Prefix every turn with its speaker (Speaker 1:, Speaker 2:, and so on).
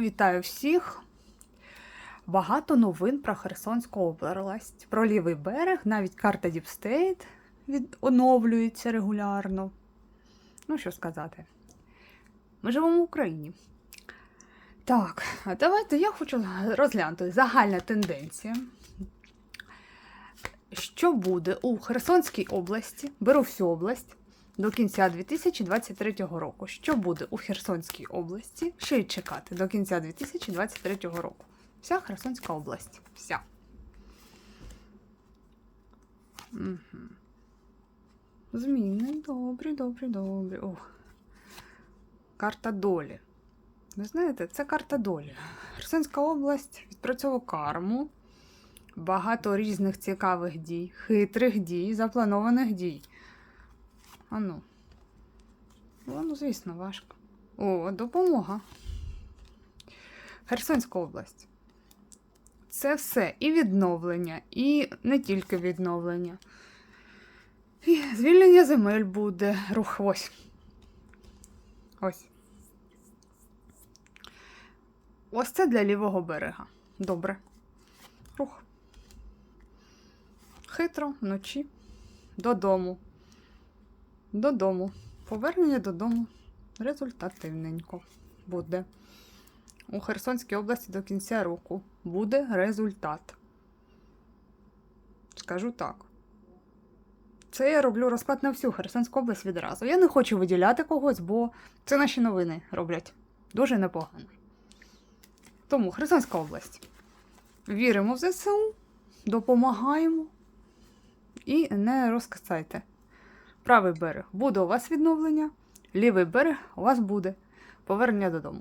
Speaker 1: Вітаю всіх! Багато новин про Херсонську область, про лівий берег, навіть карта Діпстейт оновлюється регулярно. Ну, що сказати. Ми живемо в Україні. Так, а давайте я хочу розглянути загальна тенденція. Що буде у Херсонській області? Беру всю область до кінця 2023 року. Що буде у Херсонській області? Ще й чекати до кінця 2023 року. Вся Херсонська область. Вся. Угу. Зміни. Добрі, добрі, добрі. Ох. Карта долі. Ви знаєте, це карта долі. Херсонська область відпрацьовує карму. Багато різних цікавих дій, хитрих дій, запланованих дій. Ану. Ну, звісно, важко. О, допомога. Херсонська область. Це все і відновлення, і не тільки відновлення. І звільнення земель буде. Рух ось. Ось. Ось це для лівого берега. Добре. Рух. Хитро вночі. Додому. Додому. Повернення додому результативненько буде. У Херсонській області до кінця року буде результат. Скажу так. Це я роблю розклад на всю Херсонську область відразу. Я не хочу виділяти когось, бо це наші новини роблять. Дуже непогано. Тому Херсонська область. Віримо в ЗСУ, допомагаємо і не розкасайте. Правий берег буде у вас відновлення, лівий берег у вас буде повернення додому.